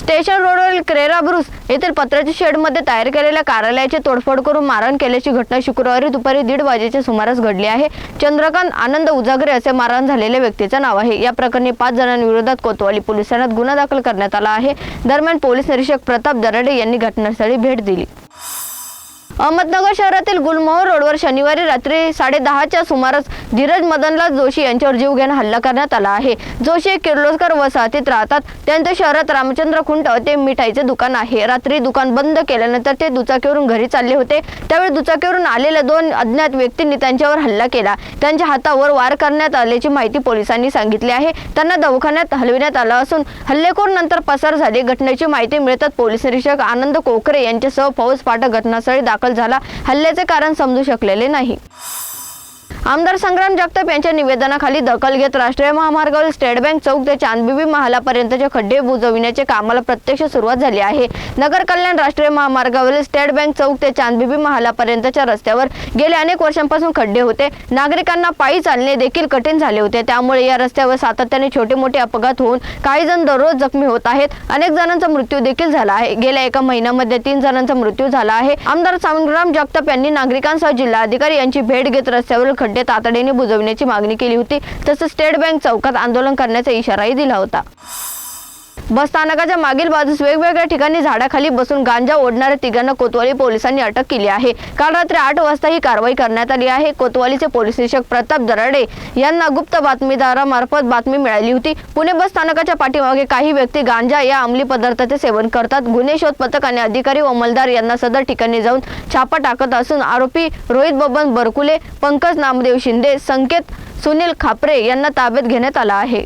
Station रोडवरील क्रेरा Bruce येथील पत्राच्या शेडमध्ये तयार केलेल्या कार्यालयाची तोडफोड करून मारहाण केल्याची घटना शुक्रवारी दुपारी दीड वाजेच्या सुमारास घडली आहे. चंद्रकांत आनंद उजागरे असे मारहाण झालेल्या व्यक्तीचं नाव आहे. या प्रकरणी पाच जणांविरोधात कोतवाली पोलिसांना ठाण्यात गुन्हा दाखल करण्यात आला आहे. दरम्यान पोलीस निरीक्षक प्रताप दराडे यांनी घटनास्थळी भेट दिली. अहमदनगर शहरातील गुलमोहर रोडवर शनिवारी रात्री साडेदहाच्या सुमारास धीरज मदनलाल जोशी यांच्यावर जीवघेण हल्ला करण्यात आला आहे. जोशी एक किर्लोस्कर वसाहतीत राहतात. त्यांच्या शहरात रामचंद्र खुंट ते मिठाईचे दुकान आहे. रात्री दुकान बंद केल्यानंतर ते दुचाकीवरून घरी चालले होते. त्यावेळी दुचाकीवरून आलेल्या दोन अज्ञात व्यक्तींनी त्यांच्यावर हल्ला केला. त्यांच्या हातावर वार करण्यात आल्याची माहिती पोलिसांनी सांगितली आहे. त्यांना दवाखान्यात हलविण्यात आलं असून हल्लेखोर नंतर पसार झाले. घटनेची माहिती मिळतात पोलीस निरीक्षक आनंद कोकरे यांच्यासह फौज फाटक घटनास्थळी दाखल झाला. हल्ल्याचे कारण समजू शकलेले नाही. आमदार संग्राम जगताप यांच्या निवेदनाखाली दखल घेत राष्ट्रीय महामार्गावरील स्टेट बँक चौक ते चांदबिबी महालापर्यंतचे खड्डे बुजविण्याचे कामाला प्रत्यक्ष सुरुवात झाली आहे. नगर कल्याण राष्ट्रीय महामार्गावरील स्टेट बँक चौक ते चांदबिबी महालापर्यंतच्या रस्त्यावर गेल्या अनेक वर्षांपासून खड्डे होते. नागरिकांना पायी चालणे देखील कठीण झाले होते. त्यामुळे या रस्त्यावर सातत्याने छोटे मोठे अपघात होऊन काही जण दररोज जखमी होत आहेत. अनेक जणांचा मृत्यू देखील झाला आहे. गेल्या एका महिन्यामध्ये तीन जणांचा मृत्यू झाला आहे. आमदार संग्राम जगताप यांनी नागरिकांसह जिल्हाधिकारी यांची भेट घेत रस्त्यावरील खड्डे तातडीने बुजवण्याची मागणी केली होती. तसंच स्टेट बँक चौकात आंदोलन करण्याचा इशाराही दिला होता. बस स्थानकाच्या मागील बाजूस वेगवेगळ्या ठिकाणी झाडाखाली बसून गांजा ओढणाऱ्या तिघांना कोतवाली पोलिसांनी अटक केली आहे. काल रात्री आठ वाजता ही कारवाई करण्यात आली आहे. कोतवालीचे पोलीस निरीक्षक प्रताप दराडे यांना गुप्त बातमीदारामार्फत बातमी मिळाली होती. पुणे बस स्थानकाच्या पाठीमागे काही व्यक्ती गांजा या अंमली पदार्थाचे सेवन करतात. गुन्हे शोध पथक आणि अधिकारी व अंमलदार यांना सदर ठिकाणी जाऊन छापा टाकत असून आरोपी रोहित बबन बरकुले पंकज नामदेव शिंदे संकेत सुनील खापरे यांना ताब्यात घेण्यात आला आहे.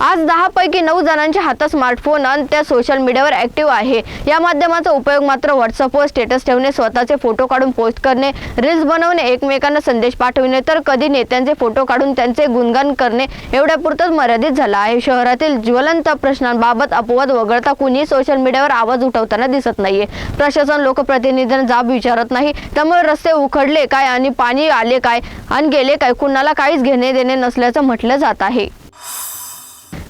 आज दहा पैकी नऊ जणांच्या हातात स्मार्टफोन आणि त्या सोशल मीडियावर ऍक्टिव्ह आहे. या माध्यमाचा उपयोग मात्र व्हॉट्सअपवर स्टेटस ठेवणे स्वतःचे फोटो काढून पोस्ट करणे रील्स बनवणे एकमेकांना संदेश पाठविणे तर कधी नेत्यांचे फोटो काढून त्यांचे गुणगान करणे एवढ्यापुरतंच मर्यादित झाला आहे. शहरातील ज्वलंत प्रश्नांबाबत अपवाद वगळता कुणीही सोशल मीडियावर आवाज उठवताना दिसत नाहीये. प्रशासन लोकप्रतिनिधींना जाब विचारत नाही. त्यामुळे रस्ते उखडले काय आणि पाणी आले काय आणि गेले काय कुणाला काहीच घेणे देणे नसल्याचं म्हटलं जात आहे.